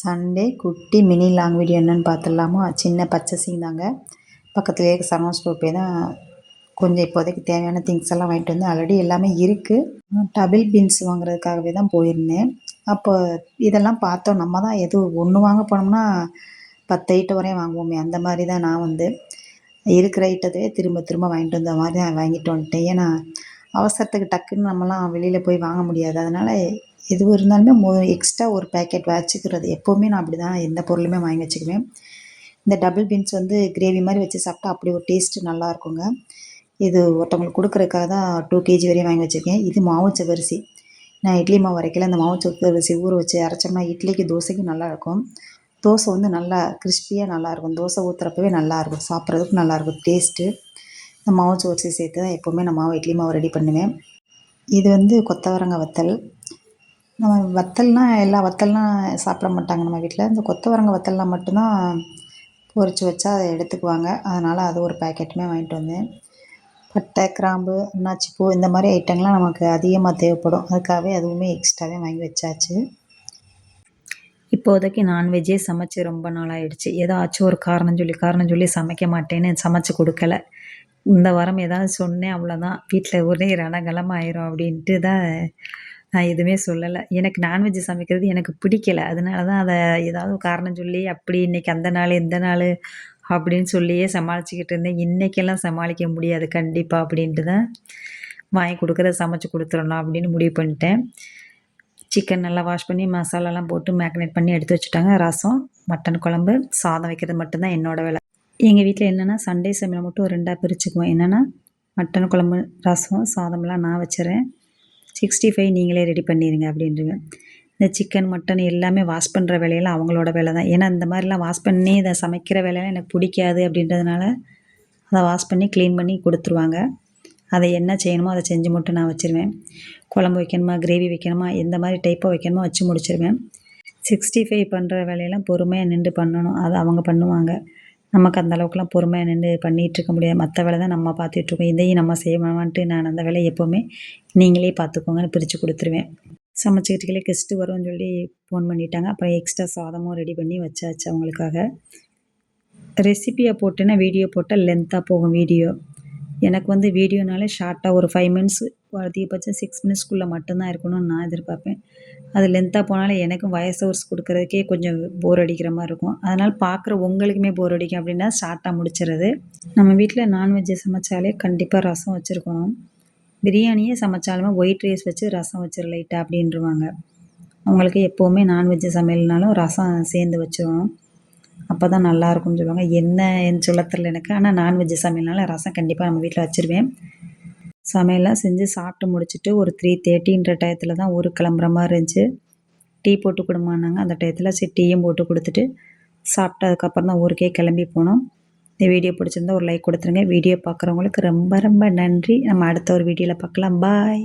Sunday குட்டி mini long video என்னென்னு பார்த்துடலாமா? சின்ன பர்ச்சேசிங் தாங்க. பக்கத்துலேயே சரவண ஸ்டோர் போய் தான் கொஞ்சம் இப்போதைக்கு தேவையான திங்ஸ் எல்லாம் வாங்கிட்டு வந்து ஆல்ரெடி எல்லாமே இருக்குது டபிள் பீன்ஸ் வாங்குறதுக்காகவே தான் போயிருந்தேன். அப்போ இதெல்லாம் பார்த்தோம். நம்ம தான் எது ஒன்று வாங்க போனோம்னா பத்து ஐட்டம் வரையும் வாங்குவோமே. அந்த மாதிரி தான் நான் வந்து இருக்கிற ஐட்டத்தையே திரும்ப திரும்ப வாங்கிட்டு வந்த மாதிரி தான் வாங்கிட்டு வந்துட்டேன். ஏன்னா அவசரத்துக்கு டக்குன்னு நம்மலாம் வெளியில் போய் வாங்க முடியாது. அதனால் எதுவும் இருந்தாலுமே மோ எக்ஸ்ட்ரா ஒரு பேக்கெட் வச்சுக்கிறது. எப்போவுமே நான் அப்படி தான் எந்த பொருளுமே வாங்கி வச்சுக்குவேன். இந்த டபுள் பீன்ஸ் வந்து கிரேவி மாதிரி வச்சு சாப்பிட்டா அப்படி ஒரு டேஸ்ட்டு நல்லா இருக்குங்க இது ஒருத்தவங்களுக்கு கொடுக்குறதுக்காக தான் டூ கேஜி வரையும் வாங்கி வச்சுருக்கேன். இது மாவு சவரிசி. நான் இட்லி மாவு வரைக்கல அந்த மாவு சவரிசி ஊற வச்சு அரைச்சோம்னா இட்லிக்கு தோசைக்கு நல்லாயிருக்கும். தோசை வந்து நல்லா கிறிஸ்பியாக நல்லாயிருக்கும். தோசை ஊற்றுறப்பவே நல்லாயிருக்கும். சாப்பிட்றதுக்கு நல்லாயிருக்கும். டேஸ்ட்டு இந்த மாவு சவரிசி சேர்த்து தான் எப்போவுமே நான் மாவு இட்லி மாவு ரெடி பண்ணுவேன். இது வந்து கொத்தவரங்காய் வத்தல். நம்ம வத்தல்னால் எல்லா வத்தல்லாம் சாப்பிட மாட்டாங்க நம்ம வீட்டில் இந்த கொத்தவரங்காய் வத்தல்லாம் மட்டும்தான் பொரித்து வச்சா அதை எடுத்துக்குவாங்க. அதனால் அது ஒரு பேக்கெட்டுமே வாங்கிட்டு வந்தேன். பட்டை கிராம்பு அன்னாச்சி பூ இந்த மாதிரி ஐட்டங்கள்லாம் நமக்கு அதிகமாக தேவைப்படும். அதுக்காகவே அதுவுமே எக்ஸ்ட்ராவே வாங்கி வச்சாச்சு. இப்போதைக்கு நான்வெஜ்ஜே சமைச்சு ரொம்ப நாளாகிடுச்சு ஏதாச்சும் ஒரு காரணம் சொல்லி காரணம் சொல்லி சமைக்க மாட்டேன்னு சமைச்சு கொடுக்கல. இந்த வாரம் ஏதாவது சொன்னேன் அவ்வளோதான் வீட்டில் ஒரே ரணகலமாக ஆயிரும் அப்படின்ட்டு தான் நான் எதுவுமே சொல்லலை. எனக்கு நான்வெஜ் சமைக்கிறது எனக்கு பிடிக்கல. அதனால தான் அதை ஏதாவது காரணம் சொல்லி அப்படி இன்றைக்கி அந்த நாள் இந்த நாள் அப்படின்னு சொல்லியே சமாளிச்சுக்கிட்டு இருந்தேன். இன்றைக்கெல்லாம் சமாளிக்க முடியாது. கண்டிப்பாக அப்படின்ட்டு தான் வாங்கி கொடுக்குறத சமைச்சு கொடுத்துடணும் அப்படின்னு முடிவு பண்ணிட்டேன். சிக்கன் நல்லா வாஷ் பண்ணி மசாலாலாம் போட்டு மேக்னேட் பண்ணி எடுத்து வச்சுட்டாங்க. ரசம் மட்டன் குழம்பு சாதம் வைக்கிறது மட்டும்தான் என்னோடய வேலை. எங்கள் வீட்டில் என்னென்னா சண்டே சமையல் மட்டும் ரெண்டாக பிரிச்சுக்குவோம். என்னென்னா மட்டன் குழம்பு ரசம் சாதம்லாம் நான் வச்சுறேன். சிக்ஸ்டி ஃபைவ் நீங்களே ரெடி பண்ணிடுங்க அப்படின்றவேன் இந்த சிக்கன் மட்டன் எல்லாமே வாஷ் பண்ணுற வேலையெல்லாம் அவங்களோட வேலை தான். ஏன்னா இந்த மாதிரிலாம் வாஷ் பண்ணி இதை சமைக்கிற வேலையெல்லாம் எனக்கு பிடிக்காது அப்படின்றதுனால அதை வாஷ் பண்ணி க்ளீன் பண்ணி கொடுத்துருவாங்க. அதை என்ன செய்யணுமோ அதை செஞ்சு மட்டும் நான் வச்சுருவேன். குழம்பு வைக்கணுமா கிரேவி வைக்கணுமா எந்த மாதிரி டைப்பாக வைக்கணுமோ வச்சு முடிச்சிருவேன். சிக்ஸ்டி ஃபைவ் பண்ணுற வேலையெல்லாம் பொறுமையாக நின்று பண்ணணும். அதை அவங்க பண்ணுவாங்க. நமக்கு அந்த அளவுக்குலாம் பொறுமையாக நின்று பண்ணிகிட்ருக்க முடியாது. மற்ற வேலை தான் நம்ம பார்த்துட்ருக்கோம் இதையும் நம்ம செய்யணுமான்ட்டு நான் அந்த வேலையை எப்போவுமே நீங்களே பார்த்துக்கோங்கன்னு பிரித்து கொடுத்துருவேன். சமைச்சிக்கிட்டுகளே கெஸ்ட்டு வரும்னு சொல்லி ஃபோன் பண்ணிட்டாங்க. அப்புறம் எக்ஸ்ட்ரா சாதமும் ரெடி பண்ணி வச்சாச்சு அவங்களுக்காக. ரெசிப்பியை போட்டுன்னா வீடியோ போட்டால் லென்த்தாக போகும் வீடியோ. எனக்கு வந்து வீடியோனாலே ஷார்ட்டாக ஒரு ஃபைவ் மினிட்ஸ் அதிகபட்சம் சிக்ஸ் மினிட்ஸ்க்குள்ளே மட்டும்தான் இருக்கணும்னு நான் எதிர்பார்ப்பேன். அது லென்த்தாக போனாலும் எனக்கும் வாய்ஸ் ஓவர்ஸ் கொடுக்குறதுக்கே கொஞ்சம் போர் அடிக்கிற மாதிரி இருக்கும். அதனால் பார்க்குற உங்களுக்குமே போர் அடிக்கும் அப்படின்னா ஷார்ட்டாக முடிச்சிடுறது நம்ம வீட்டில் நான்வெஜ்ஜை சமைச்சாலே கண்டிப்பாக ரசம் வச்சுருக்கணும். பிரியாணியே சமைச்சாலுமே ஒயிட் ரைஸ் வச்சு ரசம் வச்சிரு லைட்டாக அப்படின்றவாங்க. அவங்களுக்கு எப்போவுமே நான்வெஜ்ஜு சமையல்னாலும் ரசம் சேர்ந்து வச்சிடணும் அப்போ தான் நல்லாயிருக்கும்னு சொல்லுவாங்க. என்ன என் சொல்ல தெரில எனக்கு. ஆனால் நான்வெஜ்ஜு சமையல்னால ரசம் கண்டிப்பாக நம்ம வீட்டில் வச்சுருவேன். சமையலாம் செஞ்சு சாப்பிட்டு முடிச்சுட்டு ஒரு த்ரீ தேர்ட்டின்ற டயத்தில் தான் ஊருக்கு கிளம்புற மாதிரி இருந்துச்சு. டீ போட்டு கொடுமானாங்க அந்த டயத்தில் சரி டீயும் போட்டு கொடுத்துட்டு சாப்பிட்டு அதுக்கப்புறம் தான் ஊருக்கே கிளம்பி போனோம். இந்த வீடியோ பிடிச்சிருந்தா ஒரு லைக் கொடுத்துருங்க. வீடியோ பார்க்குறவங்களுக்கு ரொம்ப ரொம்ப நன்றி. நம்ம அடுத்த ஒரு வீடியோவில் பார்க்கலாம் பாய்